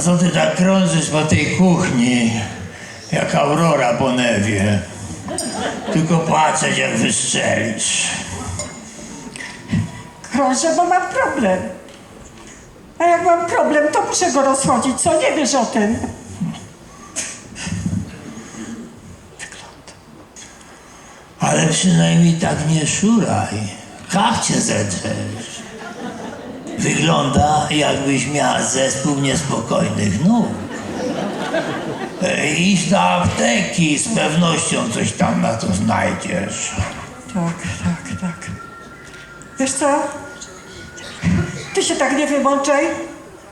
co ty tak krążysz po tej kuchni, jak Aurora po newie? Tylko patrzeć, jak wystrzelisz. Krążę, bo mam problem. A jak mam problem, to muszę go rozchodzić. Co, nie wiesz o tym? Ale przynajmniej tak nie szuraj. Kapcie zedrzesz. Wygląda, jakbyś miała zespół niespokojnych nóg. E, Idź do apteki, z pewnością coś tam na to znajdziesz. Tak, tak, tak. Wiesz co? Ty się tak nie wymączaj,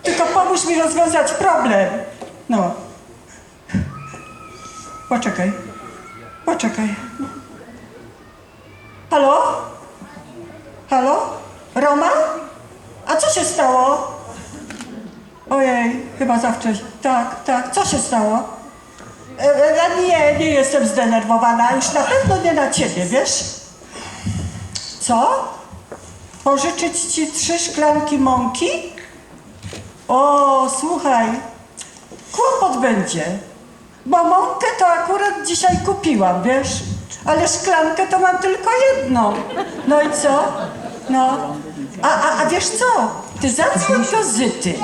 tylko pomóż mi rozwiązać problem. No. Poczekaj. Poczekaj. Ojej, chyba za wcześnie. Tak, tak. Co się stało? E, e, nie, nie jestem zdenerwowana. Już na pewno nie na ciebie, wiesz? Co? Pożyczyć ci trzy szklanki mąki? O, słuchaj, kłopot będzie. Bo mąkę to akurat dzisiaj kupiłam, wiesz? Ale szklankę to mam tylko jedną. No i co? No. A, a, a wiesz co? Ty zadzwoń do Zyty.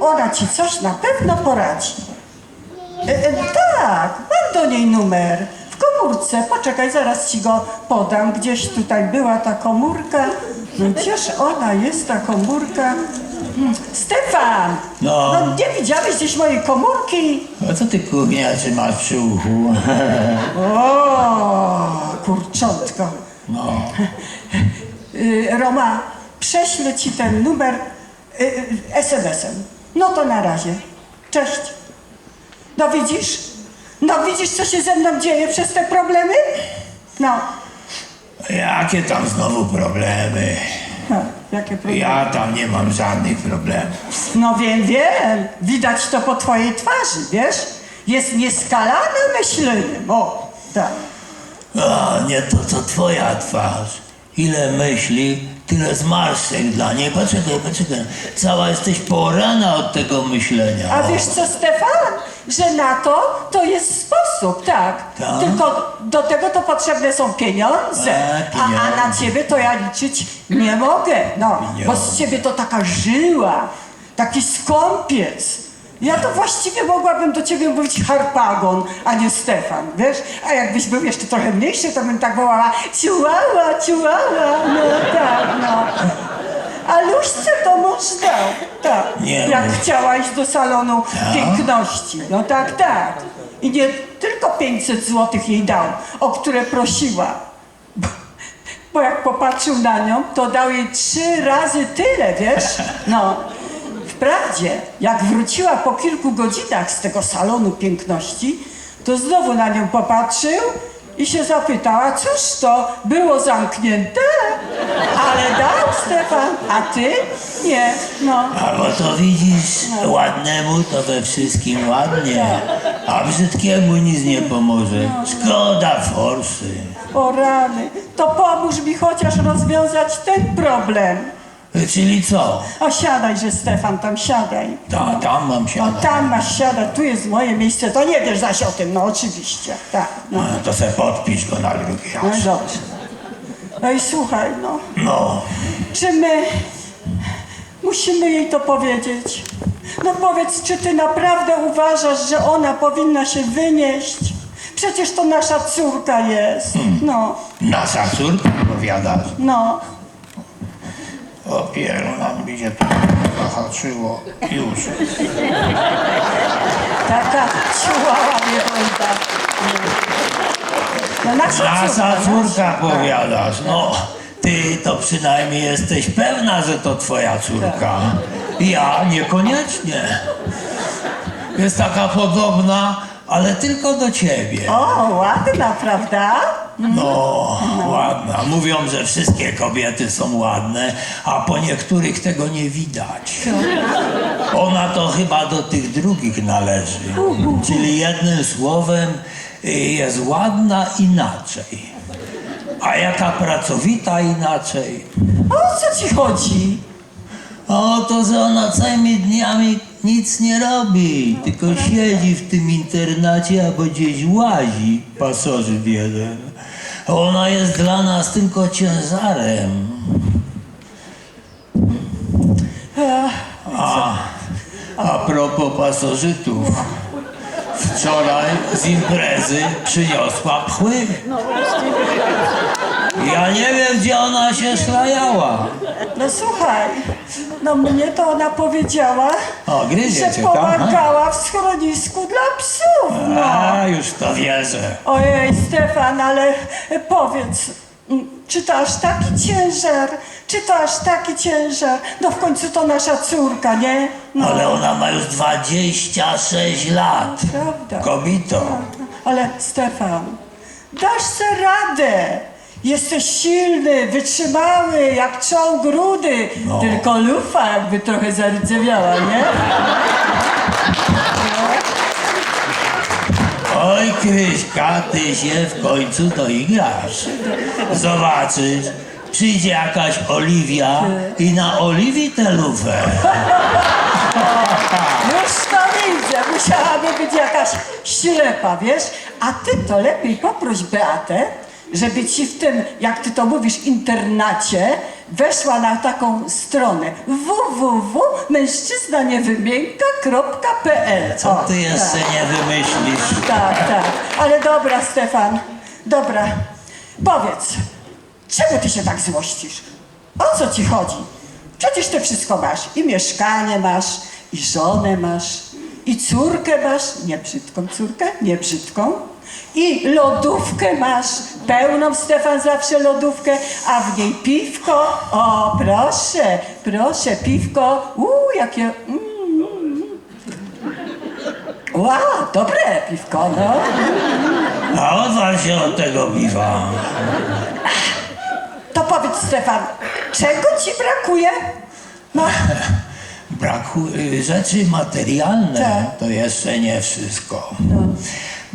Ona ci coś na pewno poradzi. E, e, tak, mam do niej numer. W komórce. Poczekaj, zaraz ci go podam. Gdzieś tutaj była ta komórka. No gdzież ona jest, ta komórka? Hmm, Stefan! No. no nie widziałeś gdzieś mojej komórki? A co ty kurnia trzymasz przy uchu? O, kurczątko. No. Y, Roma, prześlę ci ten numer y, y, SMS-em. No to na razie. Cześć. No widzisz? No widzisz, co się ze mną dzieje przez te problemy? No. Jakie tam znowu problemy? no jakie problemy? Ja tam nie mam żadnych problemów. No wiem, wiem. Widać to po twojej twarzy, wiesz? Jest nieskalane myśleniem. O, tak. A, nie to co twoja twarz. Ile myśli, tyle zmarszczek dla niej. Poczekaj, poczekaj. Cała jesteś porana od tego myślenia. A wiesz co, Stefan? Że na to to jest sposób, tak. Tak? Tylko do tego to potrzebne są pieniądze. E, A, a na pieniądze. ciebie to ja liczyć nie mogę. No, bo z Pieniądze. ciebie to taka żyła, taki skąpiec. Ja to właściwie mogłabym do ciebie mówić harpagon, a nie Stefan, wiesz? A jakbyś był jeszcze trochę mniejszy, to bym tak wołała ciułała, ciułała, no tak, no. A Luszce to mąż dał, tak. Nie Jak mów. chciała iść do salonu Tak? piękności. No tak, tak. I nie tylko 500 złotych jej dał, o które prosiła. Bo, bo jak popatrzył na nią, to dał jej trzy razy tyle, wiesz? No. Wprawdzie, jak wróciła po kilku godzinach z tego salonu piękności, to znowu na nią popatrzył i się zapytała, cóż to, było zamknięte? Ale dał Stefan, a ty? Nie, no. A bo to widzisz, ładnemu to we wszystkim ładnie, a brzydkiemu nic nie pomoże. Szkoda forsy. O rany, to pomóż mi chociaż rozwiązać ten problem. Czyli co? A siadaj, że Stefan, tam siadaj. Ta, tam mam No siadać. tam masz siadać, tu jest moje miejsce, to nie wiesz zaś o tym, no oczywiście, tak. No, A, To se podpisz go na drugi no i raz. dobrze. No i słuchaj, no, No, czy my musimy jej to powiedzieć? No powiedz, czy ty naprawdę uważasz, że ona powinna się wynieść? Przecież to nasza córka jest. No, nasza córka powiadasz. no. Opierna mi się to zahaczyło. Już. Taka ciułała wygląda. No nasza córka, Nasza no. córka powiadasz. No, ty to przynajmniej jesteś pewna, że to twoja córka. Ja niekoniecznie. Jest taka podobna, ale tylko do ciebie. O, ładna, prawda? No, ładna. Mówią, że wszystkie kobiety są ładne, a po niektórych tego nie widać. Ona to chyba do tych drugich należy. Czyli jednym słowem y, jest ładna inaczej. A jaka pracowita inaczej. O co ci chodzi? O to, że ona całymi dniami nic nie robi, tylko siedzi w tym internacie albo gdzieś łazi, pasożyt jeden. Ona jest dla nas tylko ciężarem. A, a propos pasożytów. Wczoraj z imprezy przyniosła pchły. Ja nie wiem, gdzie ona się szlajała. No słuchaj, no mnie to ona powiedziała, O, gryzie że cię tam, pomagała w schronisku dla psów. No. A, już to wierzę. Ojej, Stefan, ale powiedz, czy to aż taki ciężar? Czy to aż taki ciężar? No w końcu to nasza córka, nie? No, Ale ona ma już 26 lat. prawda. Kobito. Ale Stefan, dasz sobie radę. Jesteś silny, wytrzymały, jak czołg rudy. No. Tylko lufa jakby trochę zardzewiała, nie? Oj, Kryśka, ty się w końcu doigrasz. Zobaczysz, przyjdzie jakaś Oliwia i na Oliwii tę lufę. Już to widzę, musiałaby być jakaś ślepa, wiesz? A ty to lepiej poproś Beatę, żeby ci w tym, jak ty to mówisz, internacie weszła na taką stronę www.mężczyznaniewymienka.pl Co ty jeszcze nie wymyślisz? Tak, tak. Ale dobra, Stefan, dobra. Powiedz, czemu ty się tak złościsz? O co ci chodzi? Przecież ty wszystko masz. I mieszkanie masz, i żonę masz, i córkę masz, nie brzydką córkę, nie brzydką. I lodówkę masz, pełną Stefan zawsze lodówkę, a w niej piwko. O, proszę, proszę, piwko. Uuu, jakie... Mm, Wow, dobre piwko, no. A odwal się od tego piwa. To powiedz, Stefan, czego ci brakuje? No, Brakuje rzeczy materialne, Tak. to jeszcze nie wszystko.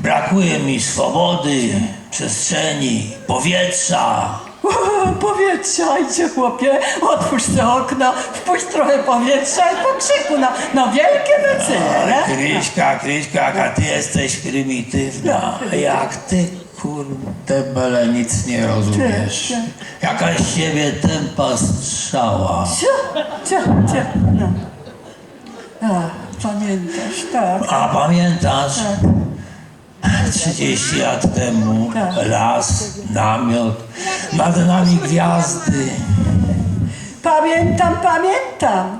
Brakuje mi swobody, przestrzeni, powietrza. powietrza, idzie chłopie, otwórz te okno, wpuść trochę powietrza i pokrzyku, no, no wielkie becyle, nie? Kryśka, Kryśka, jaka ty jesteś prymitywna. Jak ty, kurde, bele, nic nie rozumiesz. Jakaś z siebie tempa strzała. Co, co, co, no. A, pamiętasz, tak. A pamiętasz, Tak. 30 lat temu las, namiot, nad nami gwiazdy. Pamiętam, pamiętam.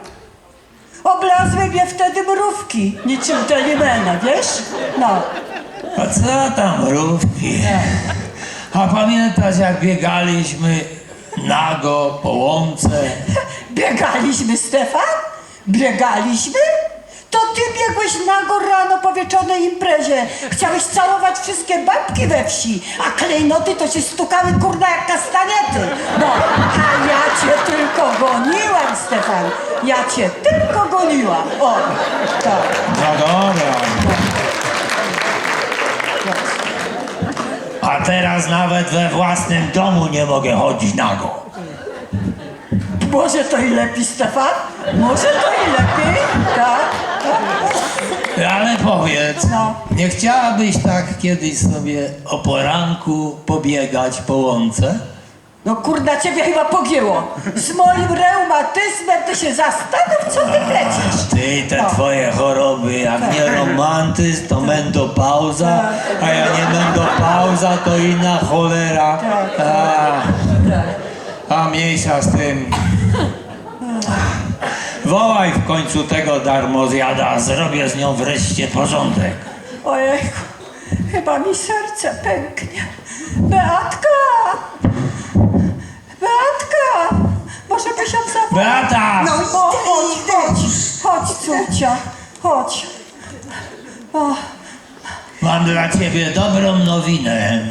Oblazły mnie wtedy mrówki, niczym Delimena, wiesz? No. A co tam mrówki? A pamiętasz jak biegaliśmy nago po łące? Biegaliśmy, Stefan? Biegaliśmy? Ty biegłeś nago rano po wieczornej imprezie. Chciałeś całować wszystkie babki we wsi, a klejnoty to się stukały kurna jak kastaniety. No, a ja cię tylko goniłam, Stefan. Ja cię tylko goniłam. O, tak. No dobra. A teraz nawet we własnym domu nie mogę chodzić nago. Może to i lepiej, Stefan? Może to i lepiej? Tak. Ale powiedz, No. nie chciałabyś tak kiedyś sobie o poranku pobiegać po łące? No kurna, ciebie chyba pogięło. Z moim reumatyzmem ty się zastanów, co ty kręcisz. Ty, te No. twoje choroby, jak nie romantyzm, to mendopauza, a jak nie mendopauza, to inna cholera. Tak. A, Tak. a mniejsza z tym. Wołaj w końcu tego darmozjada, zrobię z nią wreszcie porządek. Ojejku, chyba mi serce pęknie. Beatka! Beatka! Może byś ją? Beata! No o, chodź, chodź, chodź, córcia, chodź. O, Mam dla ciebie dobrą nowinę.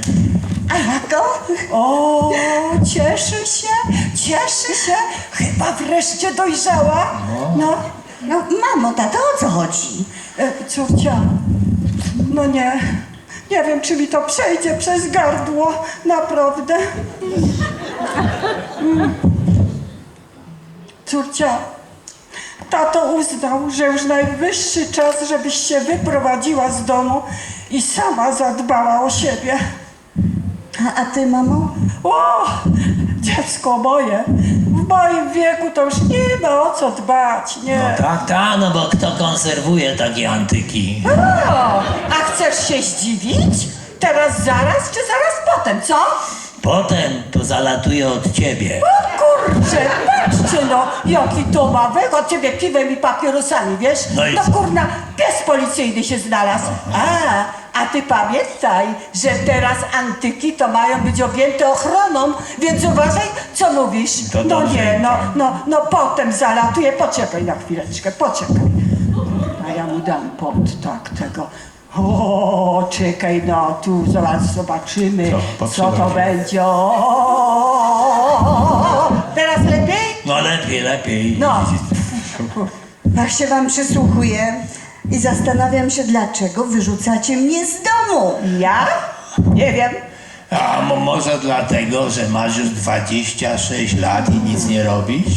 A jaką? o, cieszy się, cieszy się. Chyba wreszcie dojrzała. No, No mamo, tato, o co chodzi? e, córcia, no nie, nie wiem, czy mi to przejdzie przez gardło, naprawdę. Mm. Córcia, tato uznał, że już najwyższy czas, żebyś się wyprowadziła z domu i sama zadbała o siebie. A, a ty, mamo? O, dziecko moje, w moim wieku to już nie ma o co dbać, nie. No tak, tak, no bo kto konserwuje takie antyki? O, a chcesz się zdziwić? Teraz zaraz czy zaraz potem, co? Potem to zalatuje od ciebie. O kurczę, patrzcie no, jaki to ma od ciebie piwem i papierosami, wiesz? No i No co? kurna, pies policyjny się znalazł. A, a ty pamiętaj, że teraz antyki to mają być objęte ochroną, więc uważaj, co mówisz. To No dobrze, nie, no, no, no potem zalatuje, poczekaj na chwileczkę, poczekaj. A ja mu dam pod tak tego. O, czekaj, no tu zaraz zobaczymy, Co, co, to będzie. O, lepiej, lepiej. No. Tak się wam przysłuchuję i zastanawiam się, dlaczego wyrzucacie mnie z domu. Ja? Nie wiem. A mo- może dlatego, że masz już 26 lat i nic nie robisz?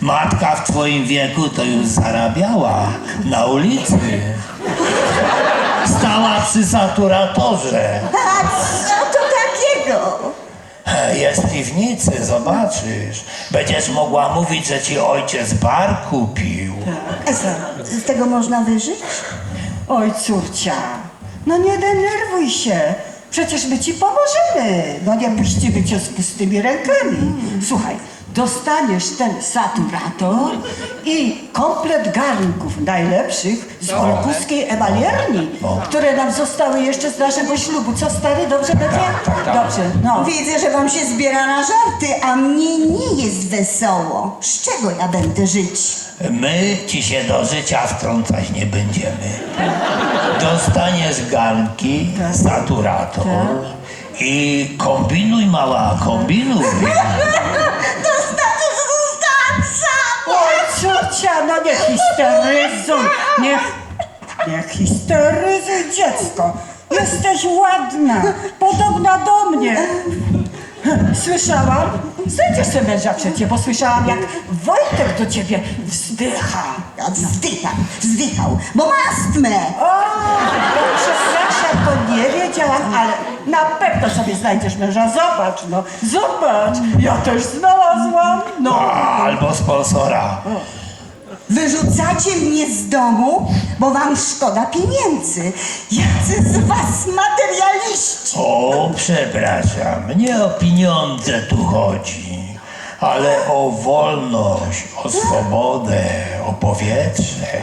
Matka w twoim wieku to już zarabiała na ulicy. Stała przy saturatorze. A co to takiego? Jest piwnicy, zobaczysz. Będziesz mogła mówić, że ci ojciec bar kupił. A co, z tego można wyżyć? Oj, córcia, no nie denerwuj się. Przecież my ci pomożemy. No nie puścimy cię z pustymi rękami. Słuchaj, dostaniesz ten saturator i komplet garnków najlepszych z olkuskiej emalierni, które nam zostały jeszcze z naszego ślubu. Co stary, dobrze będzie? Dobrze, no. Widzę, że wam się zbiera na żarty, a mnie nie jest wesoło. Z czego ja będę żyć? My ci się do życia wtrącać nie będziemy. Dostaniesz garnki, saturator i kombinuj mała, kombinuj. no nie histeryzuj, nie, nie histeryzuj dziecko. Jesteś ładna, podobna do mnie. Słyszałam, znajdziesz sobie męża przecie, bo słyszałam jak Wojtek do ciebie wzdycha. A Wzdychał, wzdychał, bo ma astmę. O, to przepraszam, to nie wiedziałam, ale na pewno sobie znajdziesz męża. Zobacz, no, zobacz, ja też znalazłam, no. Albo sponsora. Wyrzucacie mnie z domu, bo wam szkoda pieniędzy. Jacy z was materialiści. O, przepraszam, nie o pieniądze tu chodzi, ale o wolność, o swobodę, o powietrze.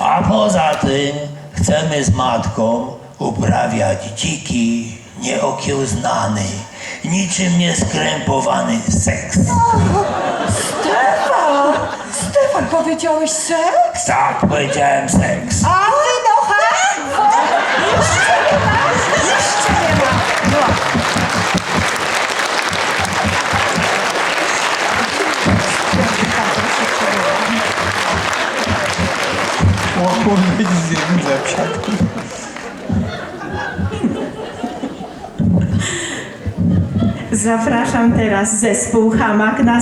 A poza tym chcemy z matką uprawiać dziki, nieokiełznany, niczym nieskrępowany seks. Stefan, Stefan, powiedziałeś seks? Tak, powiedziałem seks. A ty no ha? Jeszcze nie ma, jeszcze nie ma. No. Mogło być z jednym zepsiakiem. Zapraszam teraz zespół Hamak na